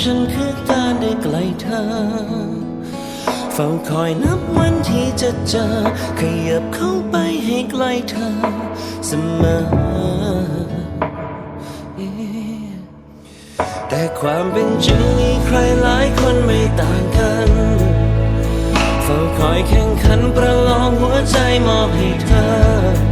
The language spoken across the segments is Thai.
ฉันคือการได้ไกลเธอ เฝ้าคอยนับวันที่จะเจอ ขยับเข้าไปให้ไกลเธอเสมอ แต่ความเป็นจริงมีใครหลายคนไม่ต่างกัน เฝ้าคอยแข่งขันประลองหัวใจมอบให้เธอ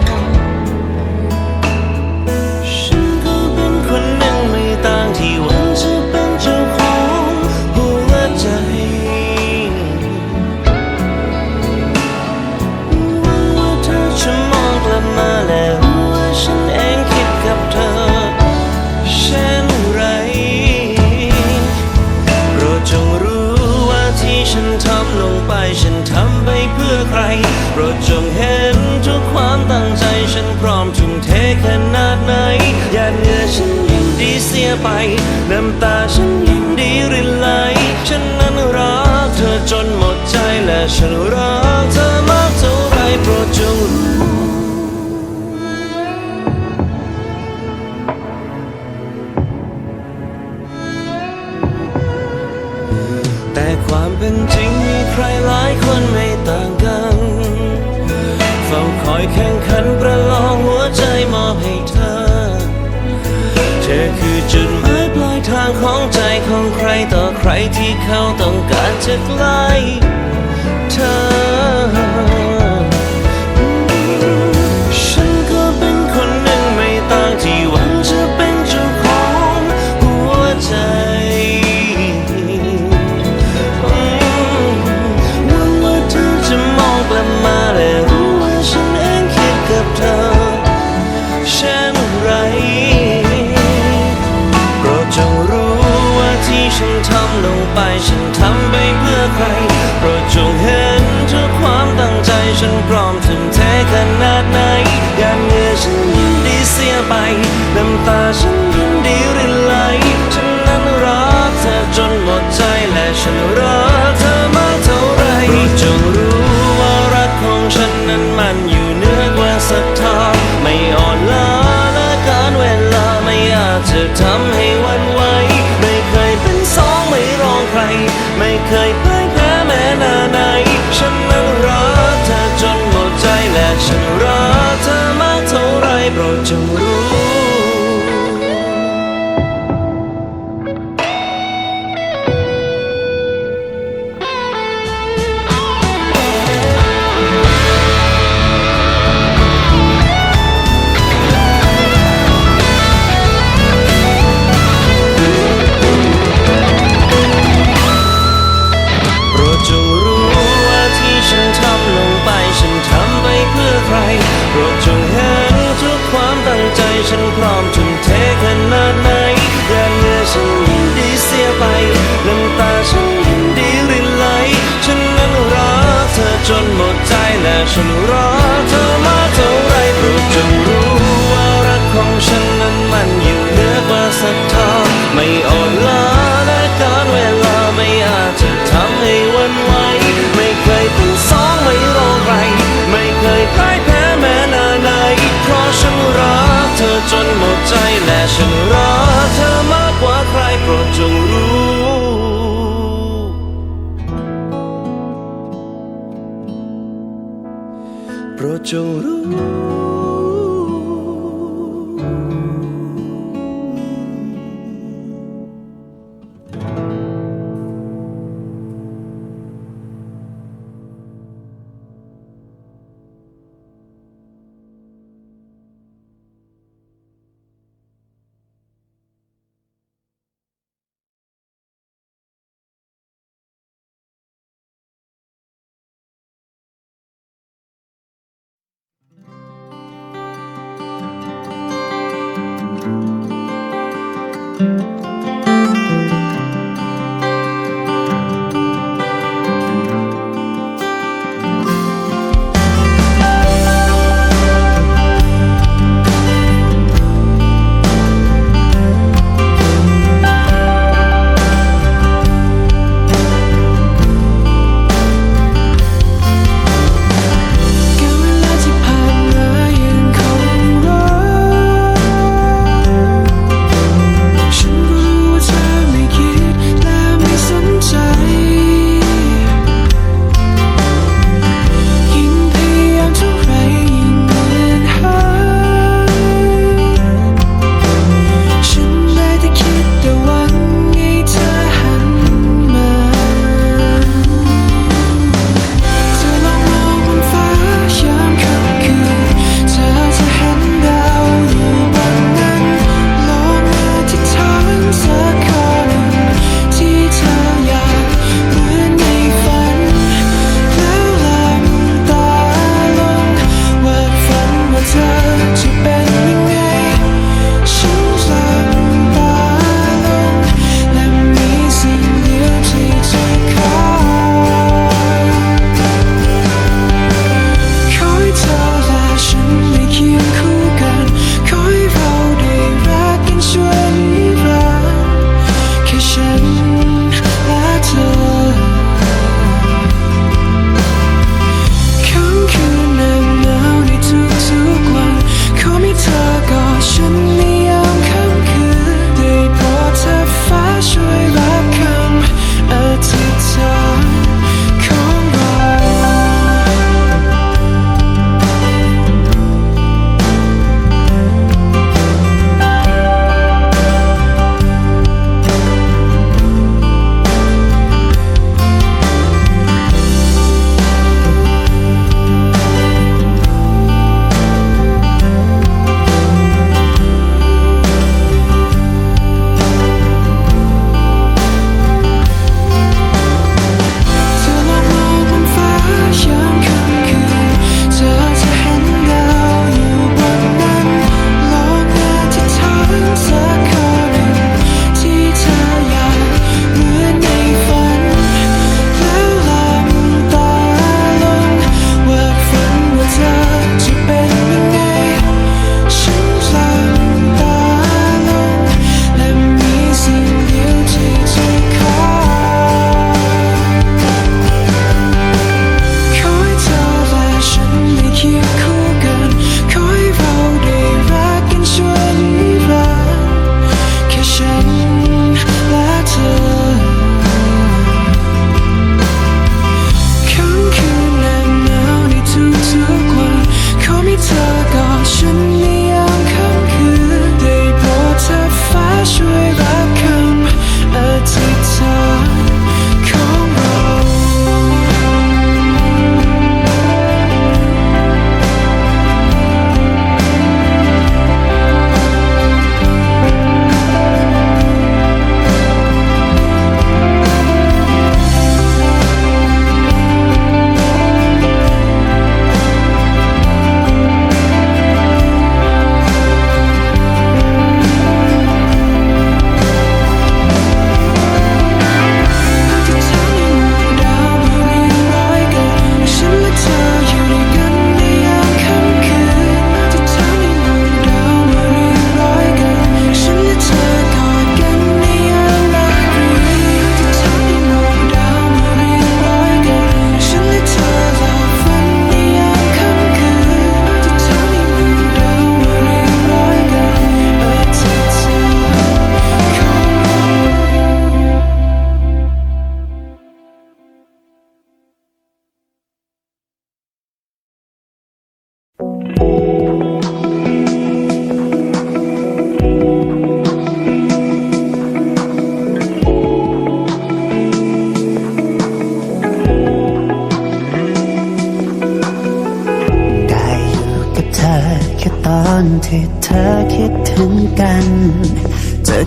ใครที่เขาต้องการจะใกล้ Cemburu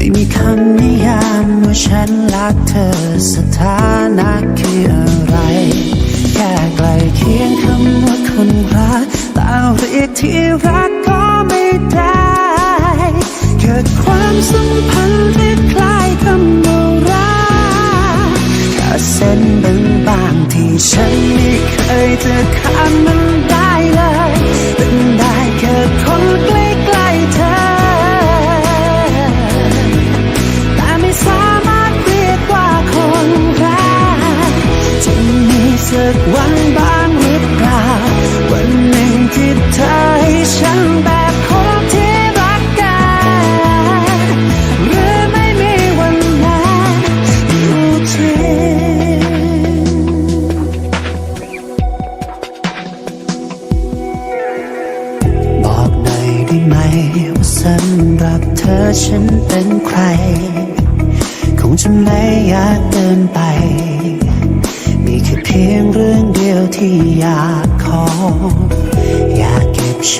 ไม่มีคำนิยามว่าฉันรักเธอสถานะคืออะไร แค่ไกลเคียงคำว่าคนรักแต่เรียกที่รักก็ไม่ได้ เกิดความสัมพันธ์ที่คล้ายคำว่าราณแค่เส้นบางๆที่ฉันไม่เคยจะข้ามมัน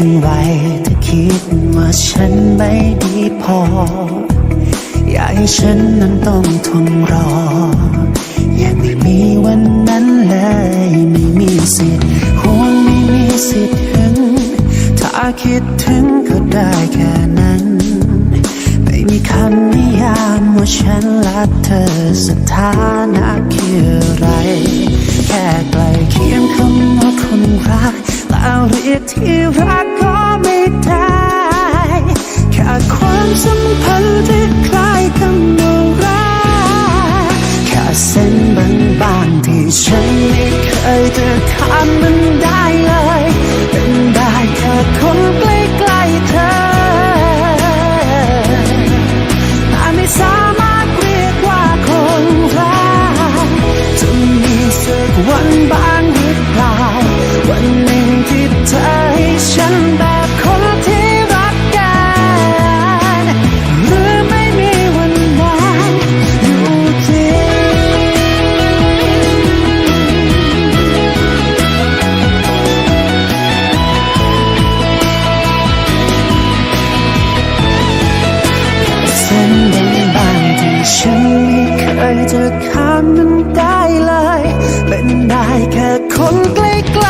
ฉันไว้ถ้าคิดว่าฉันไม่ดีพอ อยากให้ฉันนั้นต้องทนรอ ฉันไม่เคยจะข้ามมันได้เลย เป็นได้แค่คนใกล้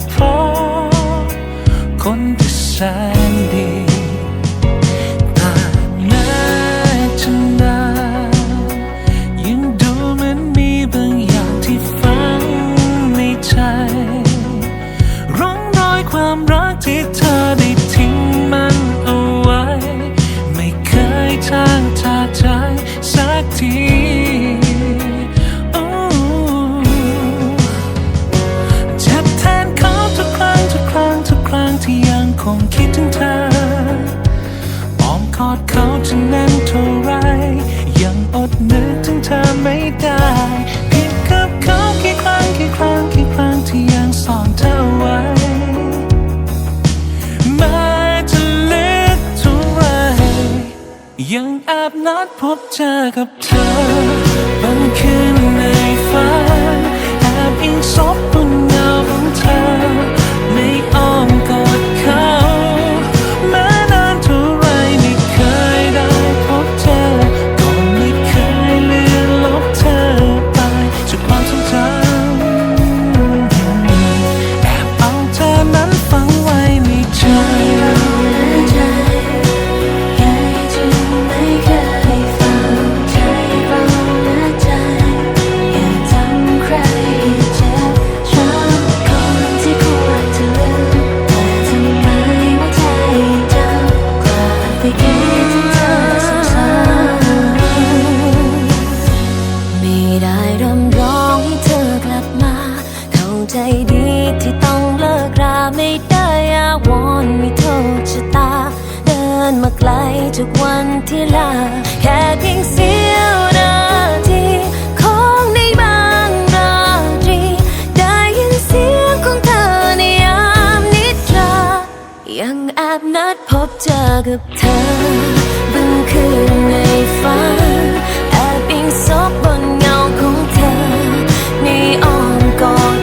you pray. like a ที่ต้องเลิกราไม่ได้อาวอนไม่ถูกชะตา เดินมาไกลทุกวันที่ลา แค่เพียงเสี้ยวนาทีของในบางราตรี ได้ยินเสียงของเธอในยามนิทรา ยังแอบนัดพบเจอกับเธอบึงคืนในฝันแอบอิงซบบนเงาของเธอในอ้อมกอด